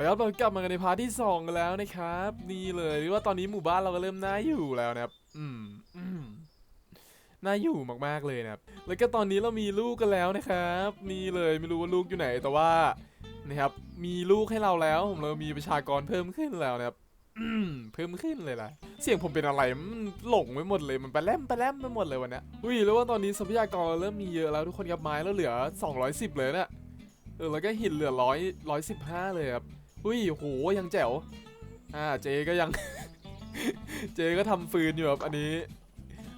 ละครับเรากลับมากันในพาร์ทที่สองกันแล้วนะครับ นี่เลยเรียกว่าตอนนี้หมู่บ้านเราก็เริ่มน่าอยู่แล้วนะครับ อืมอืมน่าอยู่มากๆเลยนะครับ แล้วก็ตอนนี้เรามีลูกกันแล้วนะครับ นี่เลยไม่รู้ว่าลูกอยู่ไหนแต่ว่านะครับมีลูกให้เราแล้วผมเรามีประชากรเพิ่มขึ้นแล้วนะครับอืมเพิ่มขึ้นเลยล่ะ เสียงผมเป็นอะไรมันหลงไปหมดเลยมันไปแลมไปแลมไปหมดเลยวันนี้อุ้ยแล้วว่าตอนนี้ทรัพยากรเริ่มมีเยอะแล้วทุกคนครับไม้แล้วเหลือ 210 เลยเนี่ยเออแล้วก็หินเหลือร้อยร้อยสิบห้าเลยครับ อุ้ยโหยังแจ๋วอ่าเจก็ยัง เจก็ทำฟืนอยู่ครับอันนี้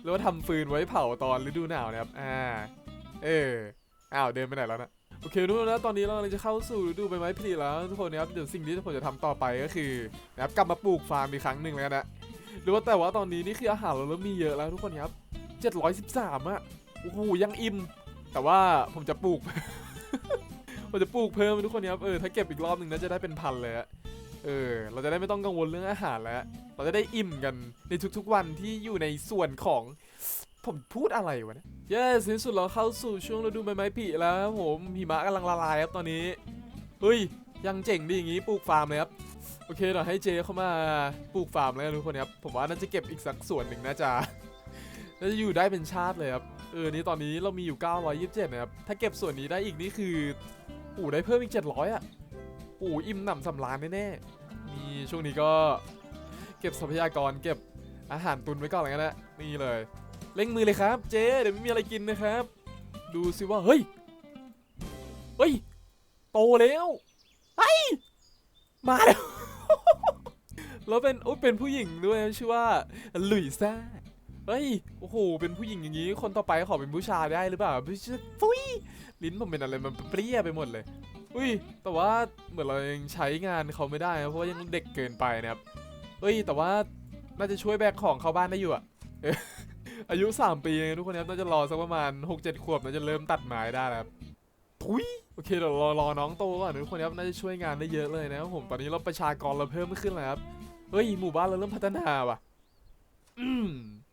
แล้วว่าทำฟืนไว้เผาตอนฤดูหนาวนะครับอ่าเอออ้าวเดินไปไหนแล้วนะโอเคทุกคนนะตอนนี้เรากำลังจะเข้าสู่ฤดูใบไม้ผลิแล้วทุกคนนะครับเดี๋ยวสิ่งที่ผมจะทำต่อไปก็คือนะครับกลับมาปลูกฟาร์มอีกครั้งหนึ่งแล้วนะหรือว่าแต่ว่าตอนนี้นี่คืออาหารเราเริ่มมีเยอะแล้วทุกคนครับ713อะโอ้โหยังอิ่มแต่ว่าผมจะปลูก ผมจะปลูกเพิ่มทุกคนครับเออถ้าเก็บอีกรอบหนึ่งน่าจะได้เป็นพันเลยเออเราจะได้ไม่ต้องกังวลเรื่องอาหารแล้ว เราจะได้อิ่มกันในทุกๆวันที่อยู่ในส่วนของผมพูดอะไรวะเนี่ย yes ในที่สุดเราเข้าสู่ช่วงฤดูใบไม้ผลิแล้วครับผมหิมะกำลังละลายครับตอนนี้ เฮ้ย ยังเจ๋งดีอย่างงี้ปลูกฟาร์มเลยครับ โอเคเดี๋ยวให้เจเข้ามาปลูกฟาร์มแล้วทุกคนครับ ผมว่าน่าจะเก็บอีกสักส่วนหนึ่งน่าจะ น่าจะอยู่ได้เป็นชาติเลยครับ เออ นี่ตอนนี้เรามีอยู่ 927 นะครับ ถ้าเก็บส่วนนี้ได้อีกนี่คือ อู๋ได้เพิ่มอีก 700 อะอู๋อิ่มหนำสำราญแน่ๆนี่ช่วงนี้ก็เก็บทรัพยากรเก็บอาหารตุนไว้ก่อนเลยนะนี่เลยเร่งมือเลยครับ เจ๊เดี๋ยวไม่มีอะไรกินนะครับ ดูสิว่าเฮ้ยเฮ้ยโตแล้วเฮ้ยมาแล้วแล้วเป็นโอ้เป็นผู้หญิงด้วยชื่อว่าลุยซ่า เฮ้ย โอ้โห เป็นผู้หญิงอย่างนี้ คนต่อไปขอเป็นผู้ชายได้หรือเปล่าผู้ชายฟุยลิ้นผมเป็นอะไร มันเปรี้ยไปหมดเลย อุ้ย แต่ว่าเหมือนเรายังใช้งานเขาไม่ได้นะเพราะว่ายังเด็กเกินไปนะครับเฮ้ย แต่ว่าน่าจะช่วยแบกของเข้าบ้านได้อยู่อะอายุ 3 ปีทุกคนครับ น่าจะรอสักประมาณ 6-7 ขวบน่าจะเริ่มตัดไม้ได้แล้วครับทุยโอเคเดี๋ยวรอรอน้องโตก่อนทุกคนครับ น่าจะช่วยงานได้เยอะเลยนะครับผมตอนนี้เราประชากรเราเพิ่มขึ้นแล้วครับ เฮ้ย หมู่บ้านเราเริ่มพัฒนาว่ะ อืม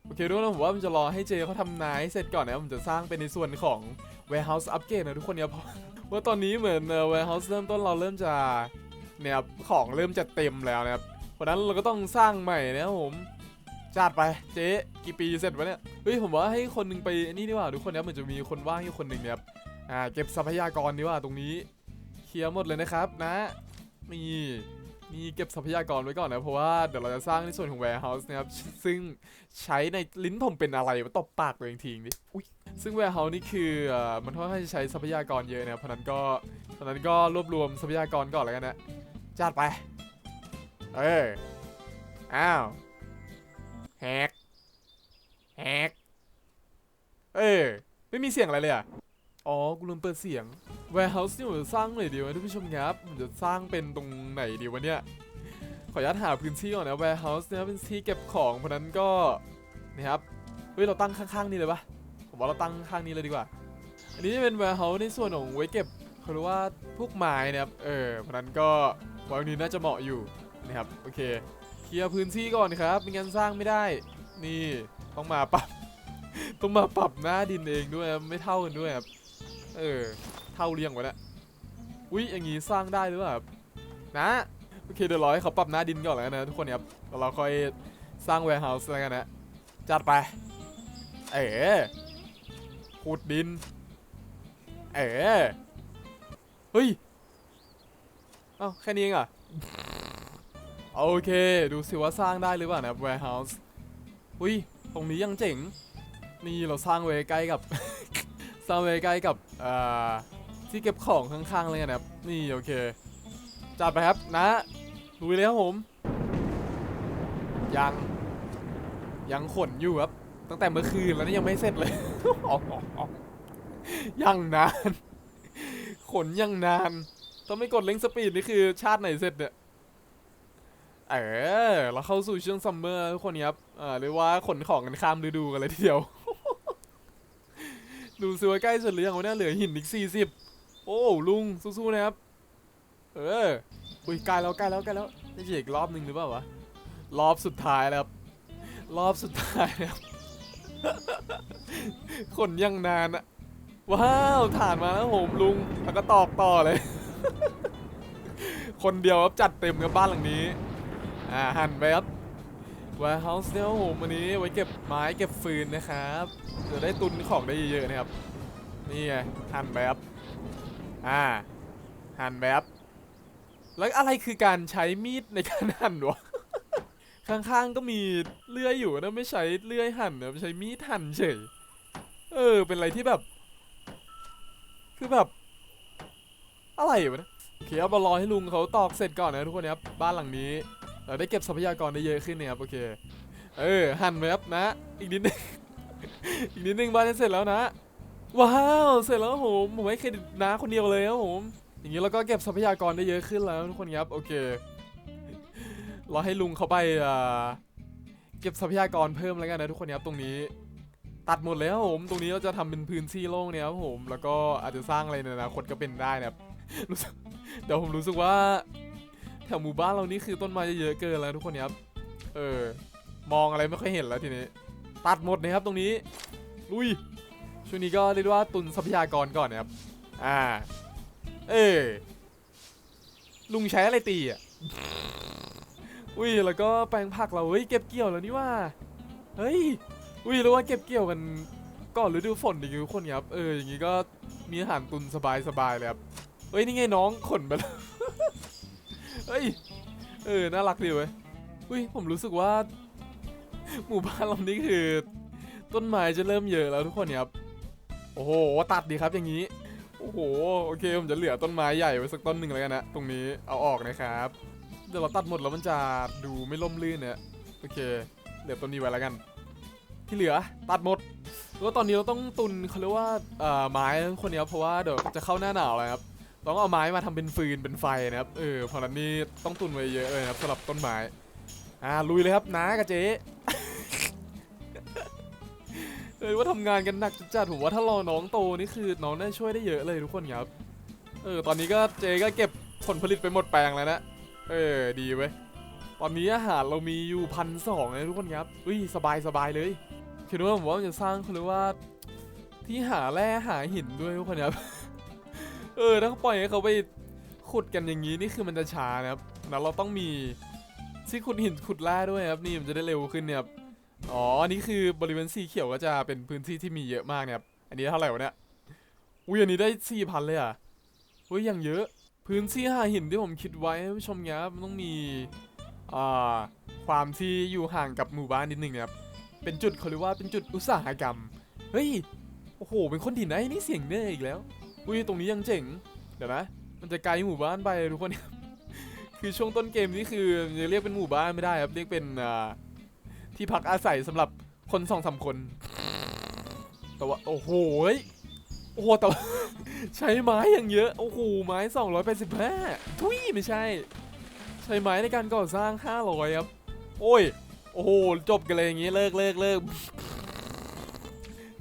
โอเคทุกคนผมว่าผมจะรอให้เจเขาทำนายให้เสร็จก่อนนะผมจะสร้างเป็นในส่วนของ warehouse upgrade นะทุกคนเนี่ยเพราะว่าตอนนี้เหมือน warehouse เริ่มต้นเราเริ่มจะเนี่ยของเริ่มจะเต็มแล้วนะครับเพราะนั้นเราก็ต้องสร้างใหม่นะครับผมจัดไปเจ๊กี่ปีเสร็จวะเนี่ยเฮ้ยผมว่าให้คนหนึงไปนี่ดีกว่าทุกคนเนี่ยเหมือนจะมีคนว่างอยู่คนหนึ่งเนี่ยอ่าเก็บทรัพยากรดีกว่าตรงนี้เคลียร์หมดเลยนะครับนะนี่ มีเก็บทรัพยากรไว้ก่อนนะ เพราะว่าเดี๋ยวเราจะสร้างในส่วนของ warehouse นะครับ ซึ่งใช้ในลิ้นผมเป็นอะไรวะตบปากตัวเองทิ้งดิอุ้ยซึ่ง warehouse นี่คืออมันค่อนข้างจะใช้ทรัพยากรเยอะนะเพราะนั้นก็เพราะฉะนั้นก็รวบรวมทรัพยากรก่อนแล้วกันนะจัดไป เอออ้าวแฮกแฮกเออไม่มีเสียงอะไรเลยอะอ๋อกูลืมเปิดเสียง warehouse นี่ผมจะสร้างไหนดีวะท่านผู้ชมครับผมจะสร้างเป็นตรงไหนดีวะเนี่ย ขออนุญาตหาพื้นที่ก่อนนะ warehouse เนี่ยเป็นที่เก็บของเพราะนั้นก็นะครับเฮ้ยเราตั้งข้างๆนี่เลยปะผมว่าเราตั้งข้างนี้เลยดีกว่า อันนี้จะเป็น warehouse ในส่วนของไว้เก็บเขาเรียกว่าพวกไม้นะครับเออเพราะนั้นก็ไว้วันนี้น่าจะเหมาะอยู่นะครับโอเคเคลียร์พื้นที่ก่อนครับไม่งั้นสร้างไม่ได้นี่ต้องมาปรับต้องมาปรับหน้าดินเองด้วยไม่เท่ากันด้วยครับเออ ท่าเรียงไวะเนี่ยอุ้ยอย่างงี้สร้างได้หรือเปล่านะโอเคเดี๋ยวรอให้เขาปรับหน้าดินก่อนแล้วกันนะทุกคนครับแล้วเราค่อยสร้าง warehouse แล้วกันนะจัดไป เอ๋ขุดดิน เอ๋เฮ้ยเอ้าแค่นี้เองอะโอเคดูสิว่าสร้างได้หรือเปล่านะครับ warehouse อุ้ยตรงนี้ยังเจ๋ง นี่เราสร้างไว้ใกล้กับ สร้างไว้ใกล้กับอ่า ที่เก็บของข้างๆเลยนะครับ นี่โอเค จัดไปครับนะลุยเลยครับผม ยัง ยังขนอยู่ครับ ตั้งแต่เมื่อคืนแล้วนี่ยังไม่เสร็จเลย ยังนาน ขนยังนาน ต้องไม่กดเร่งสปีดนี่คือชาติไหนเสร็จเนี่ย เออ เราเข้าสู่ช่วงซัมเมอร์ทุกคนครับอ่าเรียกว่าขนของกันข้ามฤดูกันเลยทีเดียวดูสิว่าใกล้สุดหรือยังวะเนี่ยเหลือหินอีกสี่สิบ โอ้ลุงสู้ๆนะครับ เอออุ้ยใกล้แล้วใกล้แล้วใกล้แล้วนี่จะอีกรอบหนึ่งหรือเปล่าวะรอบสุดท้ายแล้วครับรอบสุดท้ายแล้วขนยังนานอะว้าวถ่านมาแล้วโหมลุงแล้วก็ตอกต่อเลย คนเดียวครับจัดเต็มกับบ้านหลังนี้อ่าหั่นไปครับ warehouse เนี่ยครับผมอันนี้ไว้เก็บไม้เก็บฟืนนะครับจะได้ตุนของได้เยอะๆนะครับนี่ไงหั่นไปครับ อ่าหั่นไปครับแล้วอะไรคือการใช้มีดในการหั่นวะ ข้างๆก็มีเลื่อยอยู่นะไม่ใช้เลื่อยหั่นนะใช้มีดหั่นเฉย เออ เป็นอะไรที่แบบ คือแบบ อะไรวะเนะโอเคครับมารอให้ลุงเขาตอกเสร็จก่อนนะทุกคนนะครับ บ้านหลังนี้ เราได้เก็บทรัพยากรได้เยอะขึ้นเนี่ยครับ โอเค เออ หั่นไปครับนะ อีกนิดนึง อีกนิดนึงบ้านจะเสร็จแล้วนะ ว้าวเสร็จแล้วครับผมผมให้เครดิตน้าคนเดียวเลยครับผม อย่างนี้เราก็เก็บทรัพยากรได้เยอะขึ้นแล้วทุกคนครับโอเคเรอให้ลุงเขาไปเก็บทรัพยากรเพิ่มแล้วกันนะทุกคนครับตรงนี้ ตัดหมดแล้วครับผมตรงนี้เราจะทำเป็นพื้นที่โล่งเนี่ยครับผมแล้วก็อาจจะสร้างอะไรในอนาคตก็เป็นได้นะครับรู้สึกเดี๋ยวผมรู้สึกว่า แถวหมู่บ้านเรานี่คือต้นไม้เยอะเกินแล้วทุกคนครับเออ มองอะไรไม่ค่อยเห็นแล้วทีนี้ ตัดหมดนะครับตรงนี้ลุย ช่วงนี้ก็เรียกว่าตุนทรัพยากรก่อนนะครับ อ่า เออลุงใช้อะไรตีอะ อุ้ยแล้วก็แปลงผักเราเฮ้ยเก็บเกี่ยวแล้วนี่ว่า เฮ้ย อุ้ยรู้ว่าเก็บเกี่ยวกันก่อนฤดูฝนอีกทุกคนครับ เอออย่างงี้ก็มีอาหารตุนสบายสบายๆเลยครับเฮ้ยนี่ไงน้องขนไปแล้ว เฮ้ย เออ น่ารักดีเว้ย อุ้ยผมรู้สึกว่า หมู่บ้านเรานี่คือ ต้นไม้จะเริ่มเยอะแล้วทุกคนครับ โอ้โห ตัดดีครับอย่างนี้ โอ้โห โอเค ผมจะเหลือต้นไม้ใหญ่ไว้สักต้นหนึ่งแล้วกันนะ ตรงนี้ เอาออกนะครับ เดี๋ยวเราตัดหมดแล้วมันจะดูไม่ล่มลื่นเนี่ย โอเค เหลือต้นนี้ไว้แล้วกัน ที่เหลือตัดหมด แล้วตอนนี้เราต้องตุนเขาเรียกว่าเอ่อไม้คนครับเพราะว่าเดี๋ยวจะเข้าหน้าหนาวแล้วครับ ต้องเอาไม้มาทำเป็นฟืนเป็นไฟนะครับ เออ เพราะนั้นนี่ต้องตุนไว้เยอะเลยนะครับสำหรับต้นไม้ อ่า ลุยเลยครับน้ากับเจ๊ เอยว่าทำงานกันหนักจัดๆผมว่าถ้ารอน้องโตนี่คือน้องได้ช่วยได้เยอะเลยทุกคนครับ เออตอนนี้ก็เจก็เก็บผลผลิตไปหมดแปลงแล้วนะเออดีเว้ยตอนนี้อาหารเรามีอยู่พันสองเลยทุกคนครับอุ้ยสบายสบายเลยคิดว่าผมว่ามันจะสร้างเขาเรียกว่าที่หาแร่หาหินด้วยทุกคนครับ เออถ้าปล่อยให้เขาไปขุดกันอย่างนี้นี่คือมันจะช้านะครับแล้วเราต้องมีที่ขุดหินขุดแร่ด้วยครับนี่มันจะได้เร็วขึ้นเนี่ยครับ อ๋ออันนี้คือบริเวณสีเขียวก็จะเป็นพื้นที่ที่มีเยอะมากเนี่ยครับอันนี้เท่าไหร่วะเนี่ยอุ้ยอันนี้ได้สี่พันเลยอะอุ้ยอย่างเยอะพื้นที่หาหินที่ผมคิดไว้ผู้ชมครับมันต้องมีอ่าความที่อยู่ห่างกับหมู่บ้านนิดนึ่งนะครับเป็นจุดเขาเรียกว่าเป็นจุดอุตสาหกรรมเฮ้ยโอ้โห เป็นคนถิ่นไอ้นี่เสียงเน่อีกแล้วอุ้ยตรงนี้ยังเจ๋งเดี๋ยวนะมันจะไกลหมู่บ้านไปทุกคน คือช่วงต้นเกมนี่คือจะเรียกเป็นหมู่บ้านไม่ได้ครับเรียกเป็นอ่า ที่พักอาศัยสำหรับคนสองสามคน แต่ว่า โอ้โหโอ้โหแต่ว่าใช้ไม้อย่างเยอะ โอ้โห ไม้ 285 ทุยไม่ใช่ ใช้ไม้ในการก่อสร้าง 500 ครับ โอ้ย โอ้โห จบกันเลยอย่างงี้ เลิกเลิกเลิก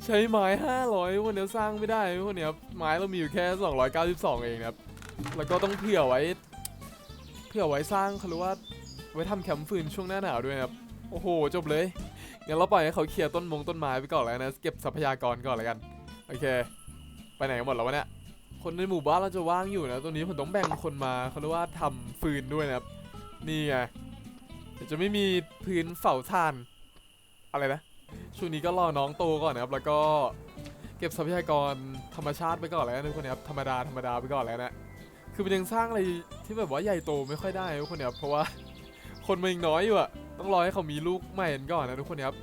ใช้ไม้ 500คนเดียวสร้างไม่ได้คนเนี้ยครับไม้เรามีอยู่แค่ 292 เองครับ แล้วก็ต้องเผื่อไว้ เผื่อไว้สร้างเขาเรียกว่า ไว้ทำแคมป์ฟืนช่วงหน้าหนาวด้วยครับ โอ้โห จบเลยงั้นเราปล่อยให้เขาเคลียร์ต้นมงต้นไม้ไปก่อนแล้วนะ เก็บทรัพยากรก่อนแล้วกัน โอเค ไปไหนกันหมดแล้ววะเนี่ย คนในหมู่บ้านเราจะว่างอยู่นะตรงนี้ผมต้องแบ่งคนมาเขาเรียกว่าทำฟืนด้วยนะครับ นี่ไงจะไม่มีพื้นเฝาถ่าน อะไรนะ ช่วงนี้ก็รอน้องโตก่อนนะครับ แล้วก็เก็บทรัพยากรธรรมชาติไปก่อนแล้วกันทุกคนนะครับ ธรรมดาธรรมดาไปก่อนแล้วนะคือมันยังสร้างอะไรที่แบบว่าใหญ่โตไม่ค่อยได้ทุกคนนะครับเพราะว่าคนมันยังน้อยอยู่อะ ต้องรอให้เขามีลูกใหม่กันก่อนนะทุกคนครับ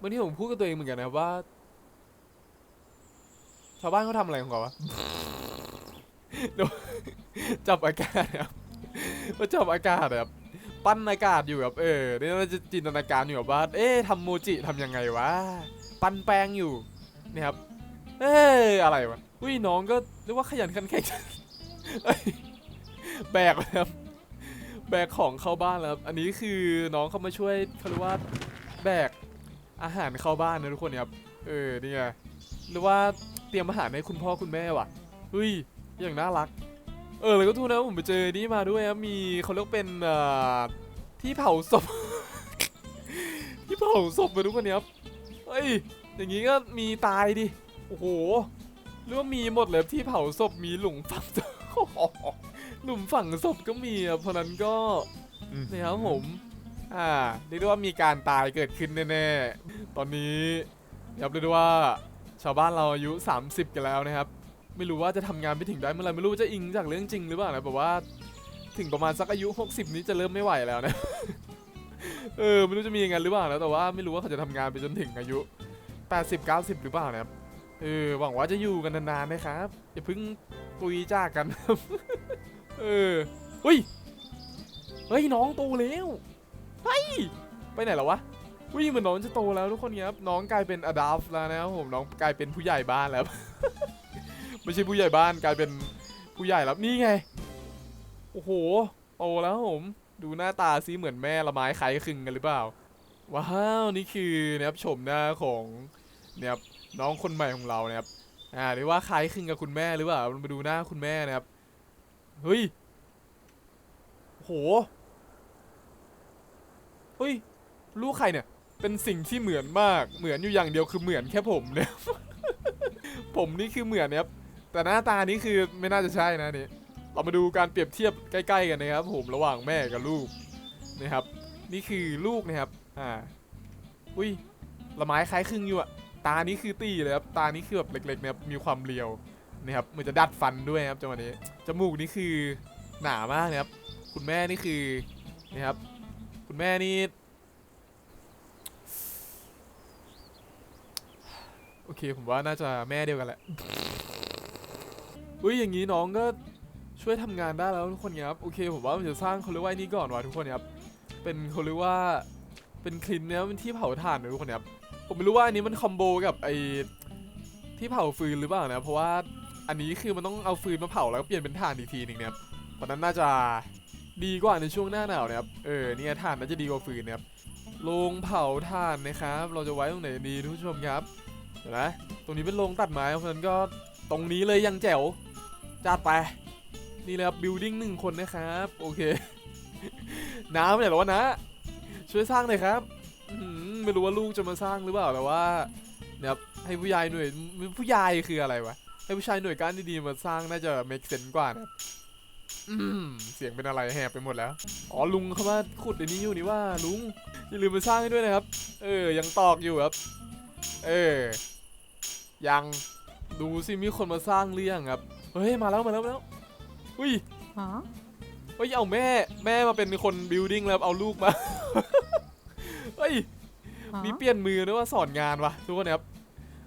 บางทีผมพูดกับตัวเองเหมือนกันนะว่า ชาวบ้านเขาทำอะไรของเขาวะเดี๋ยวจับอากาศครับว่าจับอากาศแบบปั้นอากาศอยู่แบบเออนี่ยเราจะจินตนาการอยู่แบบว่า เอ๊ะทำโมจิทำยังไงวะปั้นแป้งอยู่นี่ครับ เอ๊ะอะไรวะอุ้ยน้องก็เรียกว่าขยันขันแข็งแบกครับ แบกของเข้าบ้านแล้วครับอันนี้คือน้องเขามาช่วยเขาเรียกว่าแบกอาหารเข้าบ้านนะทุกคนครับเออนี่ไงหรือว่าเตรียมอาหารให้คุณพ่อคุณแม่ว่ะเฮ้ยอย่างน่ารัก เออแล้วก็ทูกนะผมไปเจอนี่มาด้วยมีเขาเรียกเป็นอ่อที่เผาศพ ที่เผาศพไปทุกคนครับเฮ้ยอย่างงี้ก็มีตายดิโอ้โหหรือว่ามีหมดเลยที่เผาศพมีหลุมฝังศพ หลุมฝังศพก็มีอะเพราะนั้นก็นี่ครับผมอ่าเรียกได้ว่ามีการตายเกิดขึ้นแน่ๆตอนนี้ยับเรียกได้ว่าชาวบ้านเราอายุ 30 กันแล้วนะครับ ไม่รู้ว่าจะทำงานไปถึงได้เมื่อไหร่ไม่รู้ว่าจะอิงจากเรื่องจริงหรือเปล่านะแบบว่าถึงประมาณสักอายุ 60 นี้จะเริ่มไม่ไหวแล้วนะเออไม่รู้จะมีอย่างนั้นหรือเปล่านะแต่ว่าไม่รู้ว่าเขาจะทำงานไปจนถึงอายุ 80 90 หรือเปล่านะครับเออหวังว่าจะอยู่กันนานๆนะครับอย่าเพิ่งตุยจากกันครับ เออเฮ้ยเฮ้ยน้องโตแล้วเฮ้ยไปไหนแล้ววะวิ่งเหมือนน้องจะโตแล้วทุกคนครับน้องกลายเป็นอดัลแล้วนะครับผมน้องกลายเป็นผู้ใหญ่บ้านแล้ว ไม่ใช่ผู้ใหญ่บ้านกลายเป็นผู้ใหญ่แล้วนี่ไงโอ้โหโตแล้วผมดูหน้าตาซิเหมือนแม่ละไม้คล้ายคลึงกันหรือเปล่าว้าวนี่คือนะครับชมหน้าของเนี่ยน้องคนใหม่ของเรานะครับอ่าเรียกว่าคล้ายคลึงกับคุณแม่หรือเปล่ามาดูหน้าคุณแม่นะครับ เฮ้ยโหเฮ้ย ลูกใครเนี่ย เป็นสิ่งที่เหมือนมาก เหมือนอยู่อย่างเดียวคือเหมือนแค่ผมเนี่ย ผมนี่คือเหมือนนะครับ แต่หน้าตานี่คือไม่น่าจะใช่นะนี่ เรามาดูการเปรียบเทียบใกล้ ๆ กันนะครับ ผมระหว่างแม่กับลูกนะครับ นี่คือลูกนะครับ อ่า อุ้ยละไม้คล้ายคลึงอยู่อะตานี้คือตีเลยครับ ตานี้คือแบบเล็กๆเนะครับมีความเรียว นะครับมือนจะดัดฟันด้วยครับจังหวะนี้จมูกนี่คือหนามากนะครับ คุณแม่นี่คือนะครับ คุณแม่นี่โอเคผมว่าน่าจะแม่เดียวกันแหละอุ้ยอย่างนี้น้องก็ช่วยทำงานได้แล้วทุกคนครับโอเคผมว่ามันจะสร้างเขาเรียกว่านี่ก่อนว่ะทุกคนครับเป็นเขาเรียกว่าเป็นคลินเนี่ยเป็นที่เผาถ่านนะทุกคนครับผมไม่รู้ว่าอันนี้มันคอมโบกับไอ้ที่เผาฟืนหรือเปล่านะเพราะว่า อันนี้คือมันต้องเอาฟืนมาเผาแล้วก็เปลี่ยนเป็นถ่านอีกทีหนึ่งนะครับเพราะนั้นน่าจะดีกว่าในช่วงหน้าหนาวนะครับ เออเนี่ยถ่านน่าจะดีกว่าฟืนนะครับโรงเผาถ่านนะครับ เราจะไว้ตรงไหนดีทุกผู้ชมครับเห็นไหมตรงนี้เป็นโรงตัดไม้เพราะฉะนั้นก็ตรงนี้เลยยังแจ๋วจัดไป นี่เลยครับบิลดิ้งหนึ่งคนนะครับ โอเค น้ำเนี่ยเหรอวะนะ ช่วยสร้างหน่อยครับไม่รู้ว่าลูกจะมาสร้างหรือเปล่าแต่ว่าเนี่ยครับให้ผู้ใหญ่หน่วยผู้ใหญ่คืออะไรวะ ให้ผู้ชายหน่วยก้านดีๆมาสร้างน่าจะ make sense กว่านะครับอืมเสียงเป็นอะไรแหบไปหมดแล้ว อ๋อลุงเขามาขุดในนี้อยู่นี่ว่าลุงอย่าลืมมาสร้างให้ด้วยนะครับ เออ ยังตอกอยู่ครับ เออ ยังดูสิมีคนมาสร้างหรือยังครับ เฮ้ยมาแล้วมาแล้วมาแล้วอุ้ยฮะเฮ้ยเอาแม่ แม่มาเป็นคนบิลดิ้งแล้วเอาลูกมา เฮ้ยฮะมีเปลี่ยนมือด้วยว่าสอนงานวะทุกคนครับ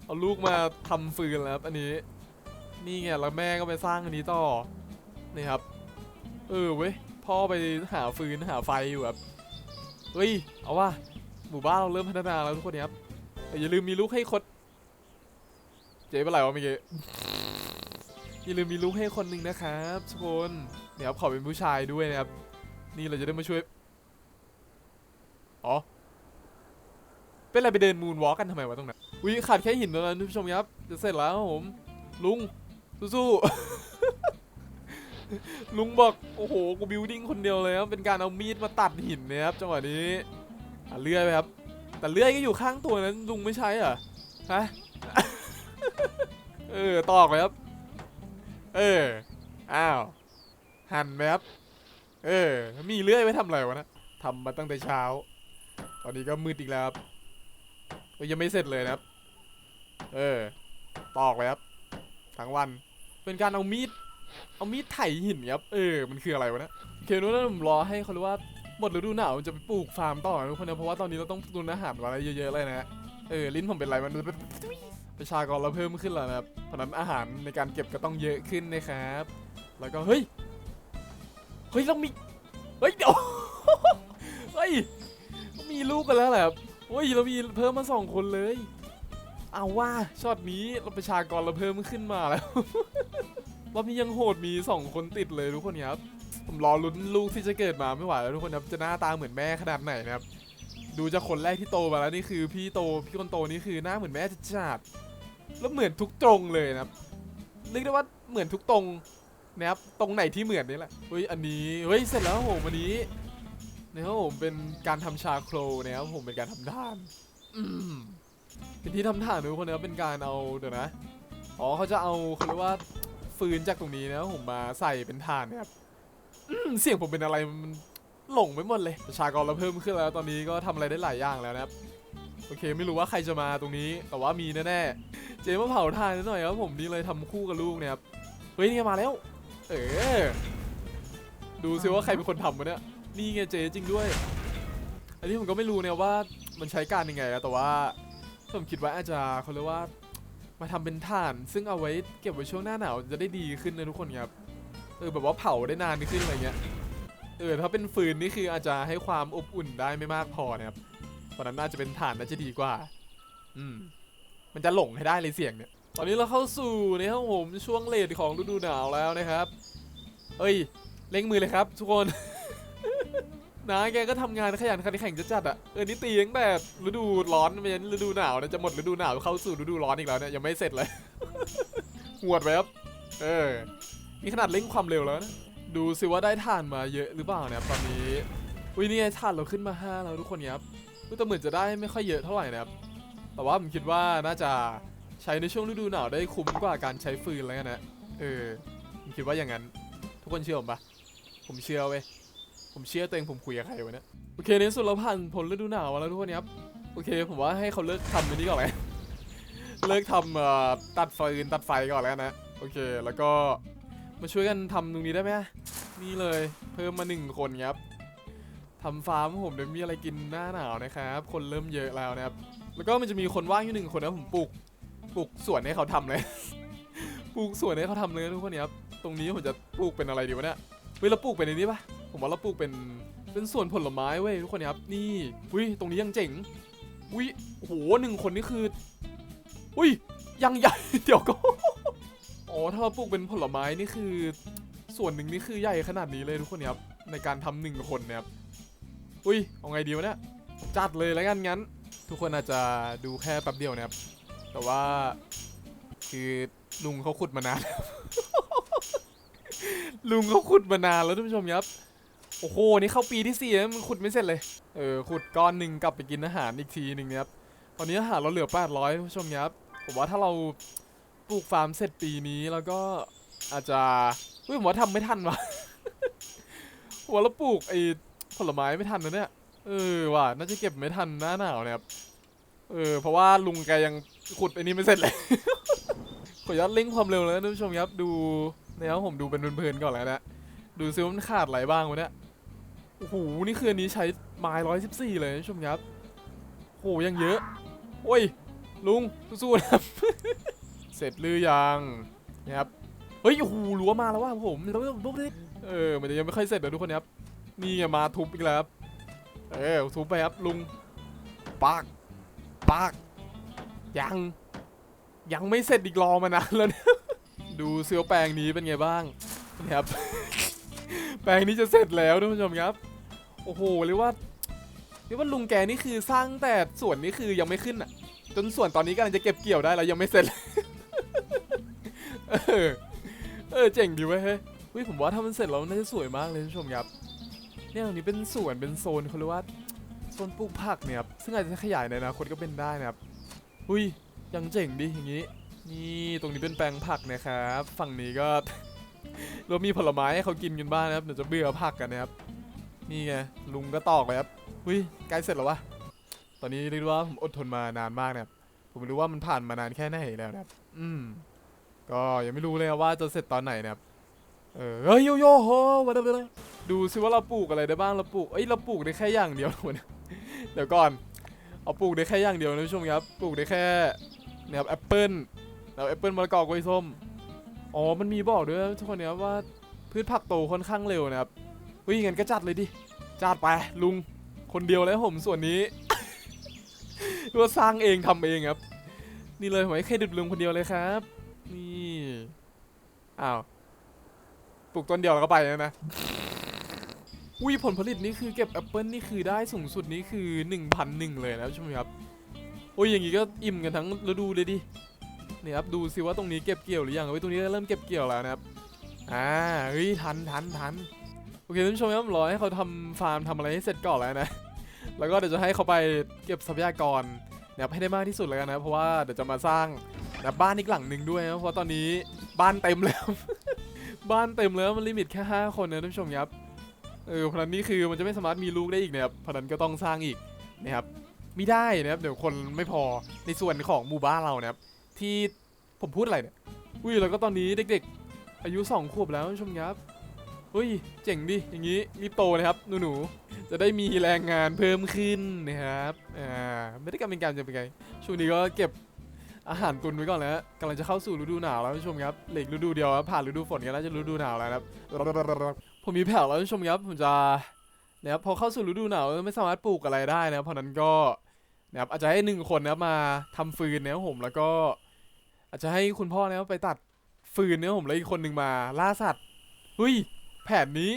เอาลูกมาทำฟืนแล้วครับอันนี้ นี่ไงแล้วแม่ก็ไปสร้างอันนี้ต่อนี่ครับ เออเว้ยพ่อไปหาฟืนหาไฟอยู่ครับเฮ้ยเอาว่าหมู่บ้านเราเริ่มพัฒนาแล้วทุกคนครับแต่อย่าลืมมีลูกให้คนเจ๊เป็นไรวะเมื่อกี้อย่าลืมมีลูกให้คนหนึ่งนะครับทุกคนเดี๋ยวขอเป็นผู้ชายด้วยนะครับ นี่เราจะได้มาช่วยอ๋อเป็นอะไรไปเดินมูนวอล์กกันทำไมวะตรงนั้นวิขาดแค่หินแล้วนะท่านผู้ชมครับ จะเสร็จแล้วผม ลุง สู้ๆ ลุงบอก โอ้โห กูบิวดิ้งคนเดียวเลยครับ เป็นการเอามีดมาตัดหินนะครับจังหวะนี้อะเลื่อยไปครับ แต่เลื่อยก็อยู่ข้างตัวนั้นลุงไม่ใช้เหรอ ฮะ เออ ตอกไปครับ เออ อ้าว หั่นไหมครับ เออ มีเลื่อยไว้ทำอะไรวะนะทำมาตั้งแต่เช้า ตอนนี้ก็มืดอีกแล้วครับยังไม่เสร็จเลยนะครับ เออ ตอกเลยครับ ทั้งวัน เป็นการเอามีด เอามีดไถหินครับ เออ มันคืออะไรวะนะเคนู้นผมรอให้เขารียกว่าหมดฤดูหนาวจะไปปลูกฟาร์มต่อทุกคนนะเพราะว่าตอนนี้เราต้องตุนอาหารอะไว้เยอะๆเลยนะฮะ เออ ลิ้นผมเป็นไรมันประชากรเราเพิ่มขึ้นแล้วนะครับเพราะนั้นอาหารในการเก็บก็ต้องเยอะขึ้นนะครับ แล้วก็เฮ้ย เฮ้ยเรามี เฮ้ยเดี๋ยวเฮ้ยมีลูกกันแล้วแหละเฮ้ยเรามีเพิ่มมาสองคนเลย เอาว่าช็อตนี้เราประชากรเราเพิ่มขึ้นมาแล้ว รอบนี้ยังโหดมีสองคนติดเลยทุกคนครับ ผมรอลุ้นลูกที่จะเกิดมาไม่ไหวแล้วทุกคนครับ จะหน้าตาเหมือนแม่ขนาดไหนนะครับ ดูจากคนแรกที่โตมาแล้วนี่คือพี่โตพี่คนโตนี่คือหน้าเหมือนแม่จัดแล้วเหมือนทุกตรงเลยนะครับเรียกได้ว่าเหมือนทุกตรงนะครับตรงไหนที่เหมือนนี่แหละเฮ้ยอันนี้เฮ้ยเสร็จแล้วครับผมวันนี้นะครับผมเป็นการทำชาโครนะครับผมเป็นการทำทาน อืม เป็นที่ทำทานทุกคนนะครับเป็นการเอาเดี๋ยวนะ อ๋อเขาจะเอาเขาเรียกว่าฟืนจากตรงนี้นะผมมาใส่เป็นถ่านนะครับเสียงผมเป็นอะไรมันหลงไปหมดเลยประชากรเราเพิ่มขึ้นแล้วตอนนี้ก็ทำอะไรได้หลายอย่างแล้วนะครับ โอเคไม่รู้ว่าใครจะมาตรงนี้ แต่ว่ามีแน่ๆเจมาเผาถ่านนิดหน่อยครับผมนี่เลยทำคู่กับลูกเนี่ยครับเฮ้ยนี่ไงมาแล้ว เออดูซิว่าใครเป็นคนทำวะเนี่ยนี่ไงเจจริงด้วย อันนี้ผมก็ไม่รู้เนี่ยว่ามันใช้การยังไงอะแต่ว่า ผมคิดว่าอาจจะเขาเรียกว่ามาทำเป็นถ่าน ซึ่งเอาไว้เก็บไว้ช่วงหน้าหนาวจะได้ดีขึ้นนะทุกคนครับเออแบบว่าเผาได้นานขึ้นอะไรเงี้ยเออถ้าเป็นฟืนนี่คืออาจจะให้ความอบอุ่นได้ไม่มากพอนะครับเพราะนั้นน่าจะเป็นถ่านน่าจะดีกว่า อืม มันจะหลงให้ได้เลยเสียงเนี่ย ตอนนี้เราเข้าสู่ในห้องผมช่วงเลทของฤดูหนาวแล้วนะครับ เอ้ยเร่งมือเลยครับ ทุกคน นะแกก็ทำงานขยันขันแข่งจะจัดอะเออนี่ตีตั้งแต่ฤดูร้อนไปยันฤดูหนาวนะจะหมดฤดูหนาวเข้าสู่ฤดูร้อนอีกแล้วเนี่ยยังไม่เสร็จเลยหวดไปครับเออนี่ขนาดเร่งความเร็วแล้วนะดูสิว่าได้ถ่านมาเยอะหรือเปล่าเนี่ยตอนนี้อุ้ยนี่ไงถ่านเราขึ้นมาห้าแล้วทุกคนครับอุ๊ยแต่เหมือนจะได้ไม่ค่อยเยอะเท่าไหร่นะครับแต่ว่าผมคิดว่าน่าจะใช้ในช่วงฤดูหนาวได้คุ้มกว่าการใช้ฟืนแล้วนนะเออผมคิดว่าอย่างนั้น ทุกคนเชื่อผมปะผมเชื่อเว้ย ผมเชื่อตัวเองผมคุยกับใครวะเนี่ยโอเคในที่สุดเราผ่านผลฤดูหนาวมาแล้วทุกคนครับโอเค ผมว่าให้เขาเลิกทำอันนี้ก่อนเลยเลิกทำเอ่อตัดฟืนตัดไฟก่อนแล้วนะโอเคแล้วก็มาช่วยกันทำตรงนี้ได้ไหมนี่เลยเพิ่มมาหนึ่งคนครับทำฟาร์มให้ผมเดี๋ยวมีอะไรกินหน้าหนาวนะครับคนเริ่มเยอะแล้วนะครับแล้วก็มันจะมีคนว่างอยู่หนึ่งคนนะผมปลูกปลูกสวนให้เขาทำเลยปลูกสวนให้เขาทำเลยทุกคนครับตรงนี้ผมจะปลูกเป็นอะไรดีวะเนี่ยเฮ้ยเราปลูกเป็นในนี้ปะ ผมว่าเราปลูกเป็นเป็นส่วนผลไม้เว้ยทุกคนครับ นี่อุ้ยตรงนี้ยังเจ๋งอุ้ยโอ้โหหนึ่งคนนี่คือ อุ้ยยังใหญ่เดี๋ยวก็อ๋อถ้าเราปลูกเป็นผลไม้นี่คือ ส่วนหนึ่งนี่คือใหญ่ขนาดนี้เลยทุกคนครับในการทำหนึ่งคนเนี่ยครับอุ้ยเอาไงดีวะเนี่ยจัดเลยแล้วกันงั้น ทุกคนอาจจะดูแค่แป๊บเดียวนะครับแต่ว่าคือลุงเขาขุดมานานลุงเขาขุดมานานแล้วท่านผู้ชมครับ โอ้โห นี่เข้าปีที่สี่แล้วมันขุดไม่เสร็จเลย เออ ขุดก้อนหนึ่งกลับไปกินอาหารอีกทีหนึ่งนะครับ ตอนนี้อาหารเราเหลือ 800ท่านผู้ชมครับ ผมว่าถ้าเราปลูกฟาร์มเสร็จปีนี้แล้วก็อาจจะเฮ้ยผมว่าทำไม่ทันวะผมว่าเราปลูกไอ้ผลไม้ไม่ทันนะเนี่ย เออว่ะ น่าจะเก็บไม่ทันหน้าหนาวเนี่ยครับ เออ เพราะว่าลุงแกยังขุดไอ้นี้ไม่เสร็จเลย ขออนุญาตเร่งความเร็วแล้วนะท่านผู้ชมครับ ดูนะครับผมดูเป็นเพลินๆก่อนแล้วนะ ดูซิว่ามันขาดอะไรบ้างวะเนี่ย โอ้โห นี่คืออันนี้ใช้ไม้ร้อยสิบสี่เลยนะชมครับโอ้โหยังเยอะ โอ้ย ลุง สู้ๆนะครับ เสร็จหรือยังนะครับ เฮ้ยโอ้โหรั้วมาแล้วว่ะผมแล้วเลยเออ มันจะยังไม่ค่อยเสร็จเลยทุกคนครับ นี่ไงมาทุบอีกแล้วครับ เออ ทุบไปครับลุงปากปากยัง ยังไม่เสร็จอีกรอมานานแล้วเนี่ยดูเสื้อแปลงนี้เป็นไงบ้างนะครับ แปลงนี้จะเสร็จแล้วท่านผู้ชมครับ โอ้โหเรียกว่าเรียกว่าลุงแกนี่คือสร้างแต่ส่วนนี้คือยังไม่ขึ้นอะ จนส่วนตอนนี้กำลังจะเก็บเกี่ยวได้แล้วยังไม่เสร็จเออเออเจ๋งดีเว้ยเฮ้ยผมว่าถ้ามันเสร็จแล้วน่าจะสวยมากเลยท่านผู้ชมครับเนี่ยตรงนี้เป็นสวนเป็นโซนเขาเรียกว่าโซนปลูกผักเนี่ยครับซึ่งอาจจะขยายในอนาคตก็เป็นได้นะครับหุยยังเจ๋งดีอย่างนี้ นี่ตรงนี้เป็นแปลงผักนะครับ ฝั่งนี้ก็ เรามีผลไม้ให้เขากินกันบ้างนะครับเดี๋ยวจะเบื่อผักกันนะครับ นี่ไงลุงก็ตอกไปครับอุ้ยใกล้เสร็จแล้ววะตอนนี้เรียกว่าผมอดทนมานานมากนะครับผมไม่รู้ว่ามันผ่านมานานแค่ไหนแล้วนะครับ อืม ก็ยังไม่รู้เลยว่าจะเสร็จตอนไหนนะครับ เออเฮ้ยโยโย่โหวันเดอดูซิว่าเราปลูกอะไรได้บ้างเราปลูกเอ้ยเราปลูกได้แค่อย่างเดียวนะเดี๋ยวก่อน เอาปลูกได้แค่อย่างเดียวนะผู้ชมครับ ปลูกได้แค่เนี่ยครับแอปเปิ้ลแล้วแอปเปิ้ลมะละกอกล้วยส้ม อ๋อ มันมีบอกด้วยทุกคนเนี่ยว่าพืชผักโตค่อนข้างเร็วนะครับเฮ้ยงั้นก็จัดเลยดิ จัดไปลุงคนเดียวแล้วผมส่วนนี้ว่าสร้างเองทำเองครับ นี่เลยผมให้เครดิตลุงคนเดียวเลยครับ นี่อ้าวปลูกต้นเดียวแล้วก็ไปแล้วนะอุ้ยผลผลิตนี่คือเก็บแอปเปิลนี่คือได้สูงสุดนี่คือ1,001เลยนะผู้ชมครับโอ้ยอย่างงี้ก็อิ่มกันทั้งฤดูเลยดิ เนี่ยครับดูสิว่าตรงนี้เก็บเกี่ยวหรือยังเฮ้ยตรงนี้เริ่มเก็บเกี่ยวแล้วนะครับอ่าเฮ้ยทันทันทันโอเคท่านผู้ชมครับรอให้เขาทำฟาร์มทำอะไรให้เสร็จก่อนแล้วนะ แล้วก็เดี๋ยวจะให้เขาไปเก็บทรัพยากรนะครับให้ได้มากที่สุดแล้วกันนะเพราะว่าเดี๋ยวจะมาสร้างนะบ้านอีกหลังหนึ่งด้วยนะเพราะตอนนี้บ้านเต็มแล้ว บ้านเต็มแล้วมันลิมิตแค่ 5 คนนะท่านผู้ชมครับเออเพราะฉะนั้นนี่คือมันจะไม่สามารถมีลูกได้อีกนะครับพนันก็ต้องสร้างอีกนะครับไม่ได้นะครับเดี๋ยวคนไม่พอในส่วนของหมู่บ้านเรานะครับ ที่ผมพูดอะไรเนี่ยอุ้ยแล้วก็ตอนนี้เด็กๆ อายุ2ขวบแล้วชมครับเฮ้ยเจ๋งดิอย่างนี้รีบโตนะครับหนูๆจะได้มีแรงงานเพิ่มขึ้นนะครับอ่าไม่ได้การเป็นการจะเป็นไงช่วงนี้ก็เก็บอาหารตุนไว้ก่อนแล้วกำลังจะเข้าสู่ฤดูหนาวแล้วท่านผู้ชมครับเหล็กฤดูเดียวครับผ่านฤดูฝนกันแล้วจะฤดูหนาวแล้วครับผมมีแผนแล้วท่านผู้ชมครับผมจะนะครับพอเข้าสู่ฤดูหนาวไม่สามารถปลูกอะไรได้นะเพราะนั้นก็นะครับอาจจะให้หนึ่งคนนะมาทำฟืนนะผมแล้วก็ อาจจะให้คุณพ่อนะครับไปตัดฟืนเนะครับผมแล้วอีกคนหนึ่งมา ล่าสัตว์เฮ้ย แผนนี้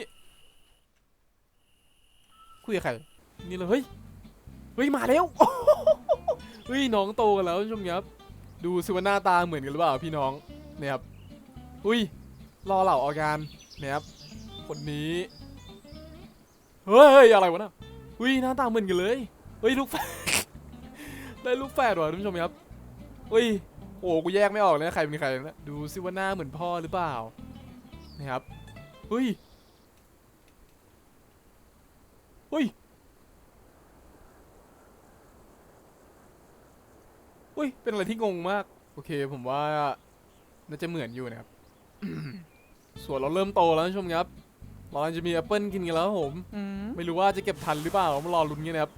คุยกับใคร นี่เลยเฮ้ย เฮ้ย มาแล้วเฮ้ย น้องโตกันแล้วท่านผู้ชมครับ ดูสิว่าหน้าตาเหมือนกันหรือเปล่าพี่น้องเนี่ยครับอุ้ย รอเหล่าออร์แกนเนี่ยครับ คนนี้เฮ้ยเฮ้ย อะไรวะน่ะอุ้ย หน้าตาเหมือนกันเลย เฮ้ย ลูกแฝด ได้ลูกแฝดว่ะท่านผู้ชมครับอุ้ย อ้กูแยกไม่ออกเลยนะใครเป็นใครนะดูสิว่าหน้าเหมือนพ่อหรือเปล่านะครับเฮ้ยเฮ้ยเฮ้ยเป็นอะไรที่งงมาก โอเคผมว่าน่าจะเหมือนอยู่นะครับส่วนเราเริ่มโตแล้วท่านผู้ชมครับเรากำลังจะมีแอปเปิลกินกันแล้วครับผมไม่รู้ว่าจะเก็บทันหรือเปล่ามารอลุ้นกันนะครับ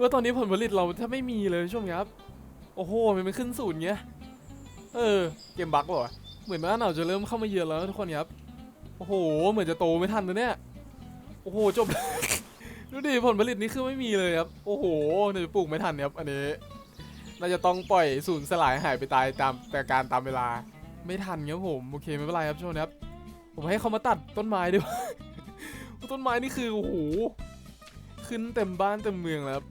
ว่าตอนนี้ผลผลิตเราถ้าไม่มีเลยท่านผู้ชมครับ โอ้โห มันเป็นขึ้นศูนย์เงี้ย เออ เกมบั๊กเปล่าวะเหมือนหน้าหนาวจะเริ่มเข้ามาเยือนแล้วทุกคนครับ โอ้โห เหมือนจะโตไม่ทันนะเนี่ย โอ้โห จบ ดูดิ ผลผลิตนี่คือไม่มีเลยครับ โอ้โหเดี๋ยวจะปลูกไม่ทันครับ อันนี้ น่าจะต้องปล่อยสูญสลายหายไปตายตามแต่การตามเวลา ไม่ทันครับผม โอเคไม่เป็นไรครับช่วงนี้ครับ ผมให้เขามาตัดต้นไม้ด้วยต้นไม้นี่คือ โอ้โห ขึ้นเต็มบ้านเต็มเมืองแล้วครับ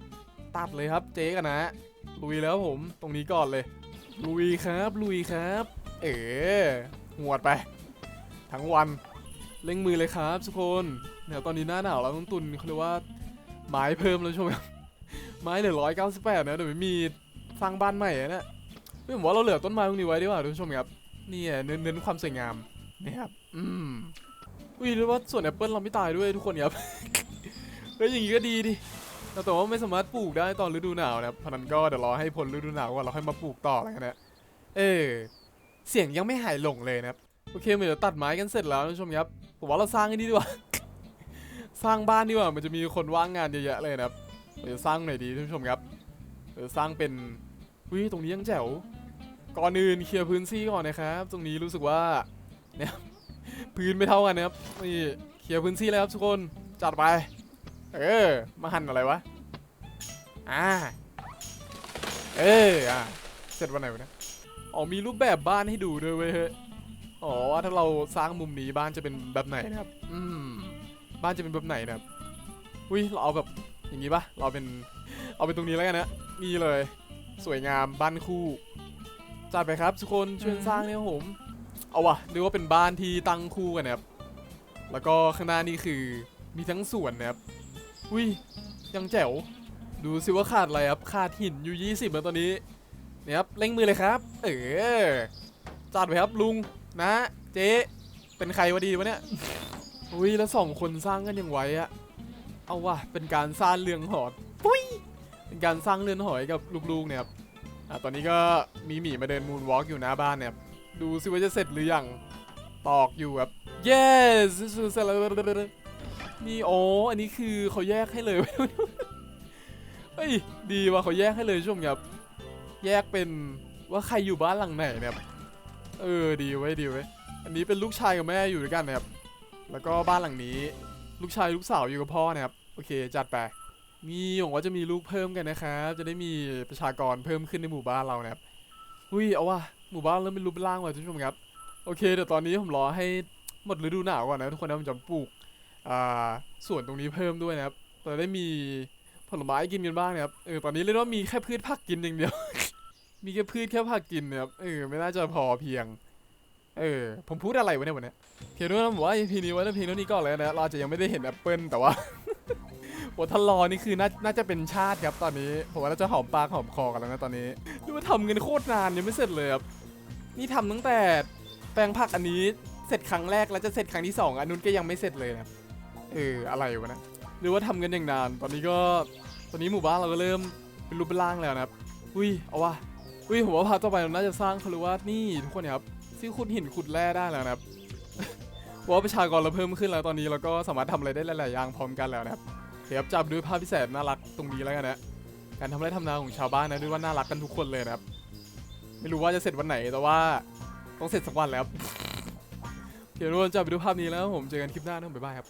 ตัดเลยครับเจ๊กันนะ ลุยแล้วผมตรงนี้ก่อนเลย ลุยครับลุยครับ เอ๋หวดไป ทั้งวันเร่งมือเลยครับทุกคนเดี๋ยวตอนนี้หน้าหนาวเราต้องตุนเขาเรียกว่าไม้เพิ่มแล้วใช่ไหมครับไม้เหลือร้อยเก้าสิบแปดนะเดี๋ยวไม่มีสร้างบ้านใหม่เนะเฮ้ยผมว่าเราเหลือต้นไม้ตรงนี้ไว้ดีกว่าทุกผู้ชมครับนี่เน้นเน้นความสวยงามนี่ครับอืมอุ้ยเรียกว่าส่วนแอปเปิลเราไม่ตายด้วยทุกคนครับเฮ้ยอย่างงี้ก็ดีดิ แต่ว่าไม่สามารถปลูกได้ตอนฤดูหนาวนะครับเพราะนั้นก็เดี๋ยวรอให้พ้นฤดูหนาวก่อนเราค่อยมาปลูกต่อแล้วกันนะเออ เสียงยังไม่หายหลงเลยนะครับโอเคเหมือนจะตัดไม้กันเสร็จแล้วท่านผู้ชมครับผมว่าเราสร้างกันดีดีกว่า สร้างบ้านดีกว่ามันจะมีคนว่างงานเยอะแยะเลยนะครับเราจะสร้างหน่อยดีท่านผู้ชมครับเราจะสร้างเป็นวิตรงนี้ยังแจ๋วก่อนอื่นเคลียร์พื้นที่ก่อนนะครับ ตรงนี้รู้สึกว่าเนี่ยพื้นไม่เท่ากันนะครับนี่เคลียร์พื้นที่แล้วครับทุกคนจัดไป เออ มาหั่นอะไรวะ อ่า เอออะเสร็จวันไหนวะเนี่ยอ๋อมีรูปแบบบ้านให้ดูด้วยเว้ยเฮ้ย อ๋อว่าถ้าเราสร้างมุมนี้บ้านจะเป็นแบบไหนนะครับ อืม บ้านจะเป็นแบบไหนนะครับ อุ้ยเราเอาแบบอย่างนี้ปะเราเป็น เอาเป็นตรงนี้แล้วกันนะนี่เลย สวยงามบ้านคู่ จัดไปครับทุกคนช่วยสร้างเนี่ยครับผม เอาวะเรียกว่าเป็นบ้านที่ตั้งคู่กันนะครับ แล้วก็ข้างหน้านี่คือมีทั้งสวนนะครับ อุ้ยยังแจ๋ว ดูสิว่าขาดอะไรครับ ขาดหินอยู่ 20แล้วตอนนี้เนี่ยครับเร่งมือเลยครับ เออจัดไปครับลุงนะเจ๊เป็นใครวะดีวะเนี่ยอุ้ยแล้วสองคนสร้างกันยังไวอะเอาว่ะเป็นการสร้างเรือนหอปุ้ยเป็นการสร้างเรือนหอให้กับลูกๆเนี่ยครับอะตอนนี้ก็มีหมีมาเดินมูนวอล์กอยู่หน้าบ้านเนี่ยดูสิว่าจะเสร็จหรือยังตอกอยู่ครับ yes นี่โอ้อันนี้คือเขาแยกให้เลยเฮ้ยดีว่ะเขาแยกให้เลยช่วงครับ แยกเป็นว่าใครอยู่บ้านหลังไหนเนี่ยเออดีไว้ดีไว้อันนี้เป็นลูกชายกับแม่อยู่ด้วยกันนะครับ แล้วก็บ้านหลังนี้ ลูกชายลูกสาวอยู่กับพ่อนะครับโอเค จัดไปมีหวังว่าจะมีลูกเพิ่มกันนะครับจะได้มีประชากรเพิ่มขึ้นในหมู่บ้านเรานะครับอุ้ยเอาว่ะหมู่บ้านเริ่มเป็นรูปเป็นร่างว่ะทุกผู้ชมครับโอเคเดี๋ยวตอนนี้ผมรอให้หมดฤดูหนาวก่อนนะทุกคนนะผมจะปลูก ส่วนตรงนี้เพิ่มด้วยนะครับเราได้มีผลไม้กินกันบ้างนะครับ เออ ตอนนี้เรียกว่ามีแค่พืชผักกินอย่างเดียว มีแค่พืชแค่ผักกินนะครับ เออ ไม่น่าจะพอเพียง เออ ผมพูดอะไรวะเนี่ยวันนี้เพียงด้วยนะผมว่า EP นี้ไว้แต่เพียงเท่านี้ก่อนเลยนะเราจะยังไม่ได้เห็นแอปเปิลแต่ว่าโอ้ท่านรอนี่คือน่าน่าจะเป็นชาติครับตอนนี้ ผมว่าเราจะหอมปากหอมคอกันแล้วนะตอนนี้ดูว่าทำกันโคตรนานยังไม่เสร็จเลยครับ นี่ทำตั้งแต่แปลงผักอันนี้เสร็จครั้งแรกแล้วจะเสร็จครั้งที่สองอันนู้นก็ยังไม่เสร็จเลยนะครับ เอออะไรวะนะหรือว่าทำกันอย่างนาน ตอนนี้ก็ตอนนี้หมู่บ้านเราก็เริ่มเป็นรูปเป็นร่างแล้วนะครับ อุ้ยเอาวะอุ้ยผมว่าพาต่อไปเราน่าจะสร้างเขารียกว่านี่ทุกคนครับที่ขุดหินขุดแร่ได้แล้วนะครับว่าประชากรเราเพิ่มขึ้นแล้วตอนนี้เราก็สามารถทำอะไรได้หลาย ๆ อย่างพร้อมกันแล้วนะครับเดี๋ยวจับด้วยภาพพิเศษน่ารักตรงนี้แล้วกันนะการทำไรทำนาของชาวบ้านนะด้วยว่าน่ารักกันทุกคนเลยนะครับ ไม่รู้ว่าจะเสร็จวันไหนแต่ว่าต้องเสร็จสักวันแล้วครับเดี๋ยวทุกคนจับไปดูภาพนี้แล้วผมเจอกันคลิปหน้านะบ๊ายบายครับ